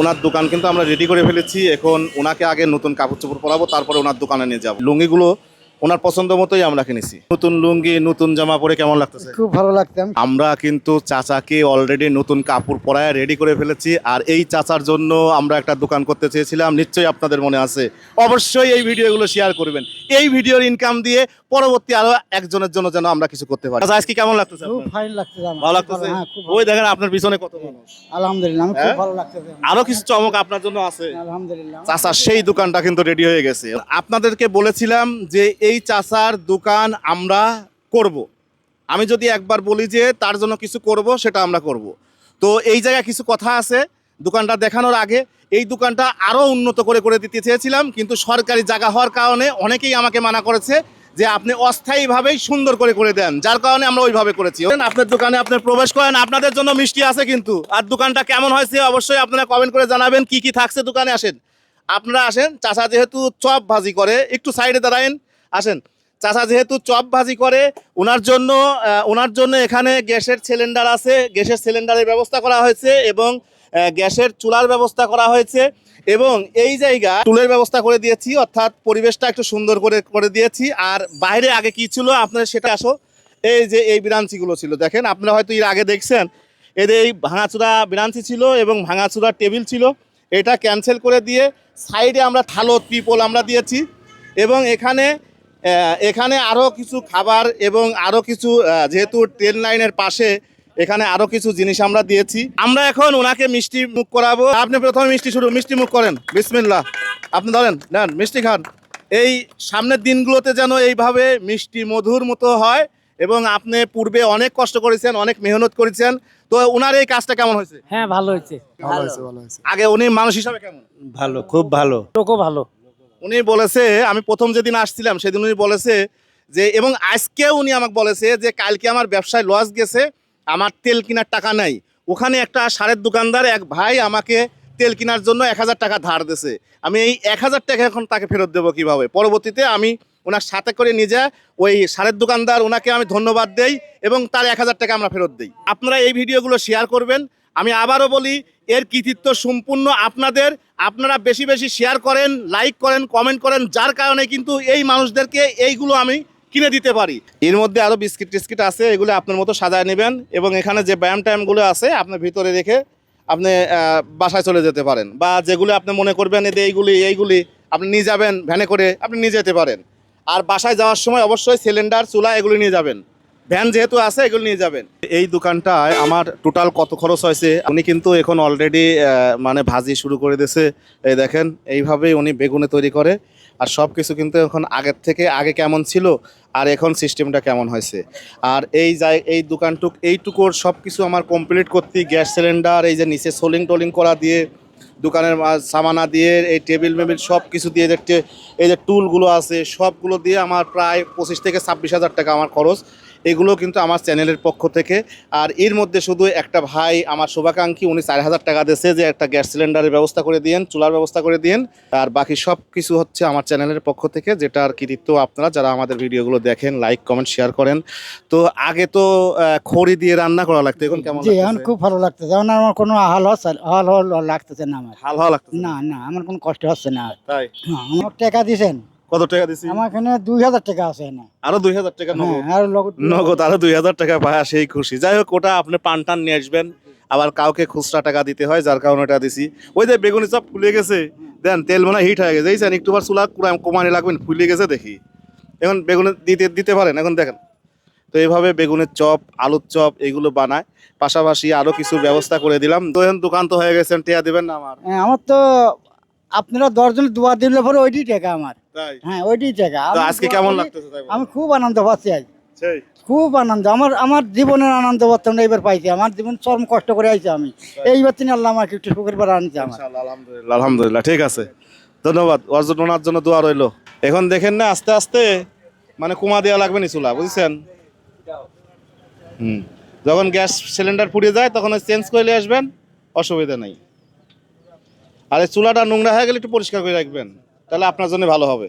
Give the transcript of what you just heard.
ওনার দোকান কিন্তু আমরা রেডি করে ফেলেছি। এখন ওনাকে আগে নতুন কাপড় চোপড় পরাবো, তারপরে ওনার দোকানে নিয়ে যাব। লুঙ্গিগুলো ওনার পছন্দ মতোই আমরা কিনেছি নতুন লুঙ্গি নতুন জামা পরে কেমন লাগতেছে? খুব ভালো লাগতাম আমরা কিন্তু চাচাকে অলরেডি নতুন কাপড় পরায় রেডি করে ফেলেছি আর এই চাচার জন্য আমরা একটা দোকান করতে চেয়েছিলাম নিশ্চয়ই আপনাদের মনে আছে। অবশ্যই এই ভিডিওগুলো শেয়ার করবেন। এই ভিডিওর ইনকাম দিয়ে পরবর্তী আরও একজনের জন্য যেন আমরা কিছু করতে পারি। আচ্ছা, আজকে কেমন লাগতেছে খুব? ফাইন লাগতেছে ভালো লাগতেছে? হ্যাঁ ওই দেখেন আপনার পিছনে কত মানুষ। আলহামদুলিল্লাহ খুব হ্যাঁ? ভালো লাগতেছে আরও কিছু চমক আপনার জন্য আছে। আলহামদুলিল্লাহ চাচার সেই দোকানটা কিন্তু রেডি হয়ে গেছে। আপনাদেরকে বলেছিলাম যে এই চাচার দোকান আমরা করব। আমি যদি একবার বলি যে তার জন্য কিছু করব, সেটা আমরা করব। তো এই জায়গায় কিছু কথা আছে, দোকানটা দেখানোর আগে। এই দোকানটা আরও উন্নত করে করে দিতে চেয়েছিলাম, কিন্তু সরকারি জায়গা হওয়ার কারণে অনেকেই আমাকে মানা করেছে যে আপনি অস্থায়ীভাবেই সুন্দর করে করে দেন। যার কারণে আমরা ওইভাবে করেছি। আপনার দোকানে আপনি প্রবেশ করেন, আপনাদের জন্য মিষ্টি আছে কিন্তু। আর দোকানটা কেমন হয়েছে অবশ্যই আপনারা কমেন্ট করে জানাবেন, কি কি থাকছে দোকানে আসেন। আপনারা আসেন চাচা যেহেতু চপ ভাজি করে, একটু সাইডে দাঁড়ায়েন। আসেন, চাচা যেহেতু চপ ভাজি করে ওনার জন্য ওনার জন্য এখানে গ্যাসের সিলিন্ডার আছে। গ্যাসের সিলিন্ডারের ব্যবস্থা করা হয়েছে এবং গ্যাসের চুলার ব্যবস্থা করা হয়েছে এবং এই জায়গা টুলের ব্যবস্থা করে দিয়েছি, অর্থাৎ পরিবেশটা একটু সুন্দর করে করে দিয়েছি। আর বাইরে আগে কি ছিল? আপনারা সেটা আসো। এই যে এই বিরাঞ্চিগুলো ছিল, দেখেন, আপনারা হয়তো এর আগে দেখছেন। এদের এই ভাঙাচুরা বিরাঞ্চি ছিল এবং ভাঙাচুরা টেবিল ছিল। এটা ক্যান্সেল করে দিয়ে সাইডে আমরা থালো ত্রিপল আমরা দিয়েছি এবং এখানে এখানে আরও কিছু খাবার এবং আরও কিছু যেহেতু ট্রেন লাইনের পাশে এখানে আরও কিছু জিনিস আমরা দিয়েছি। আমরা এখন ওনাকে মিষ্টি মুখ করাবো। আপনি প্রথমে মিষ্টি শুরু মিষ্টি মুখ করেন। বিসমিল্লাহ। আপনি ধরেন নেন মিষ্টি খান। এই সামনের দিনগুলোতে যেন এইভাবে মিষ্টি মধুর মতো হয় এবং আপনি পূর্বে অনেক কষ্ট করেছেন অনেক মেহনত করেছেন। তো ওনার এই কাজটা কেমন হয়েছে? হ্যাঁ ভালো হয়েছে। ভালো হয়েছে ভালো হয়েছে। আগে উনি মানুষ হিসাবে কেমন? ভালো খুব ভালো। লোকও ভালো। উনি বলেছে, আমি প্রথম যেদিন আসছিলাম সেদিন উনি বলেছে যে, এবং আজকেও উনি আমাকে বলেছে যে, কালকে আমার ব্যবসায় লস গেছে, আমার তেল কেনার টাকা নাই। ওখানে একটা সারের দোকানদার এক ভাই আমাকে তেল কেনার জন্য এক হাজার টাকা ধার দিছে আমি এই এক হাজার টাকা এখন তাকে ফেরত দেবো কীভাবে? পরবর্তীতে আমি ওনার সাথে করে নিয়ে ওই সারের দোকানদার ওনাকে আমি ধন্যবাদ দেই এবং তার এক হাজার টাকা আমরা ফেরত দিই। আপনারা এই ভিডিওগুলো শেয়ার করবেন আমি আবারও বলি, এর কৃতিত্ব সম্পূর্ণ আপনাদের। আপনারা বেশি বেশি শেয়ার করেন লাইক করেন কমেন্ট করেন, যার কারণে কিন্তু এই মানুষদেরকে এইগুলো আমি কিনে দিতে পারি। এর মধ্যে আরও বিস্কিট টিস্কিট আছে, এগুলো আপনার মতো সাজায় নেবেন এবং এখানে যে ব্যায়াম ট্যায়ামগুলো আছে আপনার ভিতরে রেখে আপনি বাসায় চলে যেতে পারেন। বা যেগুলো আপনি মনে করবেন যে এইগুলি এইগুলি আপনি নিয়ে যাবেন, ভ্যানে করে আপনি নিয়ে যেতে পারেন। আর বাসায় যাওয়ার সময় অবশ্যই সিলিন্ডার চুলা এগুলি নিয়ে যাবেন। ভ্যান যেহেতু আছে, এগুলো নিয়ে যাবেন। এই দোকানটায় আমার টোটাল কত খরচ হয়েছে, উনি কিন্তু এখন অলরেডি মানে ভাজি শুরু করে দিয়েছে। এই দেখেন, এইভাবেই উনি বেগুনে তৈরি করে। আর সব কিছু কিন্তু এখন আগের থেকে আগে কেমন ছিল, আর এখন সিস্টেমটা কেমন হয়েছে। আর এই যাই, এই দোকানটুক, এইটুকুর সব কিছু আমার কমপ্লিট করতে গ্যাস সিলিন্ডার এই যে নিচে সোলিং টোলিং করা দিয়ে দোকানের সামানা দিয়ে এই টেবিল মেবিল সব কিছু দিয়ে যে এই যে টুলগুলো আছে সবগুলো দিয়ে আমার প্রায় পঁচিশ থেকে ছাব্বিশ হাজার টাকা আমার খরচ। এগুলো কিন্তু আমার চ্যানেলের পক্ষ থেকে। আর এর মধ্যে শুধু একটা ভাই আমার শুভাকাঙ্ক্ষী উনি চার হাজার টাকা দিয়েছে যে একটা গ্যাস সিলিন্ডারের ব্যবস্থা করে দিয়েন চুলার ব্যবস্থা করে দিয়েন। আর বাকি সব কিছু হচ্ছে আমার চ্যানেলের পক্ষ থেকে যেটার কৃতিত্ব আপনারা যারা আমাদের ভিডিওগুলো দেখেন লাইক কমেন্ট শেয়ার করেন। তো আগে তো খড়ি দিয়ে রান্না করা লাগতো এখন কেমন এখন খুব ভালো লাগতেছে। এখন আমার কোনো হাল হচ্ছে হাল হল লাগতেছে না আমার। হাল লাগতেছে না না আমার কোনো কষ্ট হচ্ছে না। তাই? হ্যাঁ, আমার টাকা দিছেন কত টাকা দিছি? আমার এখানে দুই হাজার টাকা আছে না আরও দুই হাজার টাকা হ্যাঁ নগদ। আর লগত নগদ আরও দুই হাজার টাকা পায় সেই খুশি। যাই হোক ওটা আপনি পান টান নিয়ে আসবেন। আবার কাউকে খুচরা টাকা দিতে হয় যার কারণে ওটা দিছি। ওই যে বেগুনি চপ ফুলে গেছে দেন তেল মনে হিট হয়ে গেছে। এইছেন একটু বার চুলা কমানি লাগবেন ফুলে গেছে দেখি। এখন বেগুনে দিতে দিতে পারেন এখন দেখেন। তো এইভাবে বেগুনের চপ আলুর চপ এগুলো বানায়। পাশাপাশি আরও কিছু ব্যবস্থা করে দিলাম। তো এখন দোকান তো হয়ে গেছেন টিয়া দিবেন না আমার? হ্যাঁ, আমার তো আপনারা দশজন দোয়া দিলে পরে ওইটি টাকা আমার। হ্যাঁ ওইটি টাকা। আজকে কেমন লাগতেছে আমি খুব আনন্দ পাচ্ছি আজ। খুব আনন্দ। আমার আমার জীবনের আনন্দ বর্তমানে এবার পাইছি। আমার জীবন চরম কষ্ট করে আইছি আমি। এইবার তিনি আল্লাহ আমাকে একটু সুখের বার আনছে আমার। আলহামদুলিল্লাহ আলহামদুলিল্লাহ ঠিক আছে। ধন্যবাদ। ওনার জন্য দোয়া রইল। এখন দেখেন না আস্তে আস্তে মানে কুমা দেওয়া লাগবে নি চুলা বুঝছেন? হুম। যখন গ্যাস সিলিন্ডার ফুরিয়ে যায়, তখন চেঞ্জ করে নিয়ে আসবেন, অসুবিধা নেই। আর চুলাটা নোংরা হয়ে গেলে একটু পরিষ্কার করে রাখবেন, তাহলে আপনার জন্য ভালো হবে।